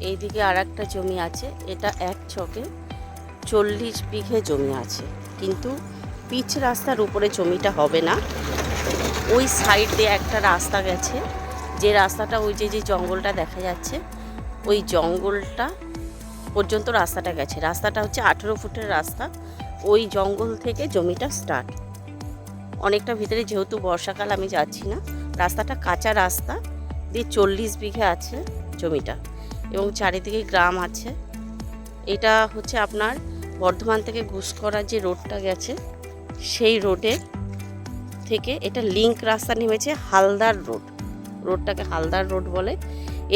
এইদিকে আর একটা জমি আছে, এটা এক ছকে চল্লিশ বিঘে জমি আছে। কিন্তু পিচ রাস্তার উপরে জমিটা হবে না। ওই সাইড দিয়ে একটা রাস্তা গেছে। যে রাস্তাটা, ওই যে যে জঙ্গলটা দেখা যাচ্ছে, ওই জঙ্গলটা পর্যন্ত রাস্তাটা গেছে। রাস্তাটা হচ্ছে আঠেরো ফুটের রাস্তা। ওই জঙ্গল থেকে জমিটা স্টার্ট অনেকটা ভিতরে যেহেতু বর্ষাকাল, আমি যাচ্ছি না। রাস্তাটা কাঁচা রাস্তা। দিয়ে চল্লিশ বিঘে আছে জমিটা। এবং চারিদিকে গ্রাম আছে। এটা হচ্ছে আপনার বর্ধমান থেকে ঘুষকরার যে রোডটা গেছে, সেই রোডের থেকে এটা লিঙ্ক রাস্তা নেমেছে হালদার রোড। রোডটাকে হালদার রোড বলে।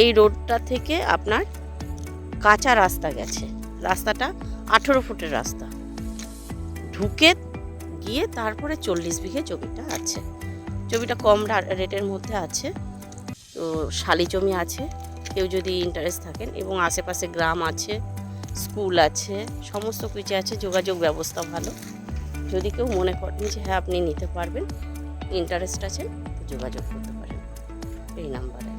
এই রোডটা থেকে আপনার কাঁচা রাস্তা গেছে। রাস্তাটা আঠেরো ফুটের রাস্তা। ঢুকে গিয়ে তারপরে চল্লিশ বিঘে জমিটা আছে। জমিটা কম রেটের মধ্যে আছে। তো শালি জমি আছে। কেউ যদি ইন্টারেস্ট থাকেন এবং আশেপাশে গ্রাম আছে স্কুল আছে, সমস্ত কিছু আছে, যোগাযোগ ব্যবস্থা ভালো। যদি কেউ মনে করেন যে হ্যাঁ আপনি নিতে পারবেন ইন্টারেস্ট আছে, যোগাযোগ করতে পারেন। এই নাম্বারে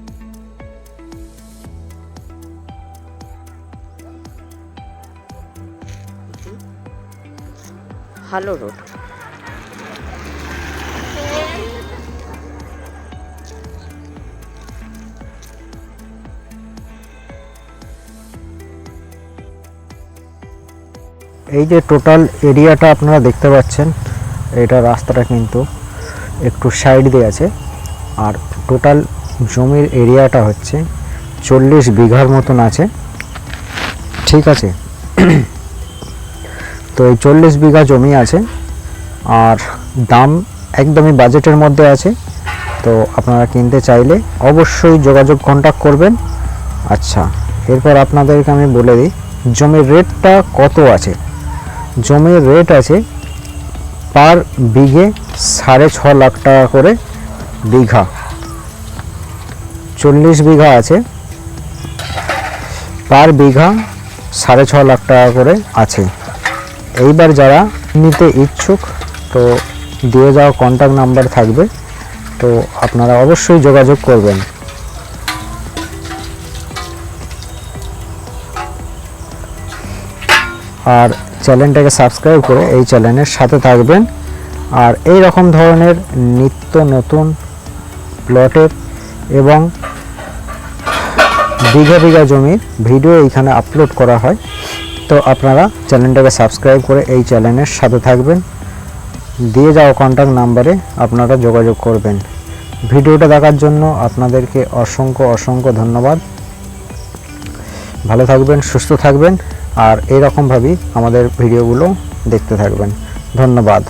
ভালো রোড এই যে টোটাল এরিয়াটা আপনারা দেখতে পাচ্ছেন, এটা রাস্তাটা কিন্তু একটু সাইড দিয়ে আছে। আর টোটাল জমির এরিয়াটা হচ্ছে চল্লিশ বিঘার মতন আছে। ঠিক আছে? তো এই চল্লিশ বিঘা জমি আছে। আর দাম একদমই বাজেটের মধ্যে আছে। তো আপনারা কিনতে চাইলে অবশ্যই যোগাযোগ কন্ট্যাক্ট করবেন। আচ্ছা এরপর আপনাদেরকে আমি বলে দিই, জমির রেটটা কত আছে? জমির রেট আছে পার বিঘে সাড়ে ছ লাখ টাকা করে বিঘা। চল্লিশ বিঘা আছে পার বিঘা সাড়ে ছ লাখ টাকা করে আছে। এইবার যারা নিতে ইচ্ছুক, তো দিয়ে যাওয়া কন্ট্যাক্ট নাম্বার থাকবে, তো আপনারা অবশ্যই যোগাযোগ করবেন। আর চ্যানেলটাকে সাবস্ক্রাইব করে এই চ্যানেলের সাথে থাকবেন। আর এই রকম ধরনের নিত্য নতুন প্লটের এবং বিঘা বিঘা জমির ভিডিও এইখানে আপলোড করা হয়। তো আপনারা চ্যানেলটাকে সাবস্ক্রাইব করে এই চ্যানেলের সাথে থাকবেন। দিয়ে যাওয়া কন্ট্যাক্ট নাম্বারে আপনারা যোগাযোগ করবেন। ভিডিওটা দেখার জন্য আপনাদেরকে অসংখ্য অসংখ্য ধন্যবাদ। ভালো থাকবেন, সুস্থ থাকবেন। আর এই রকমভাবেই আমাদের ভিডিওগুলো দেখতে থাকবেন। ধন্যবাদ।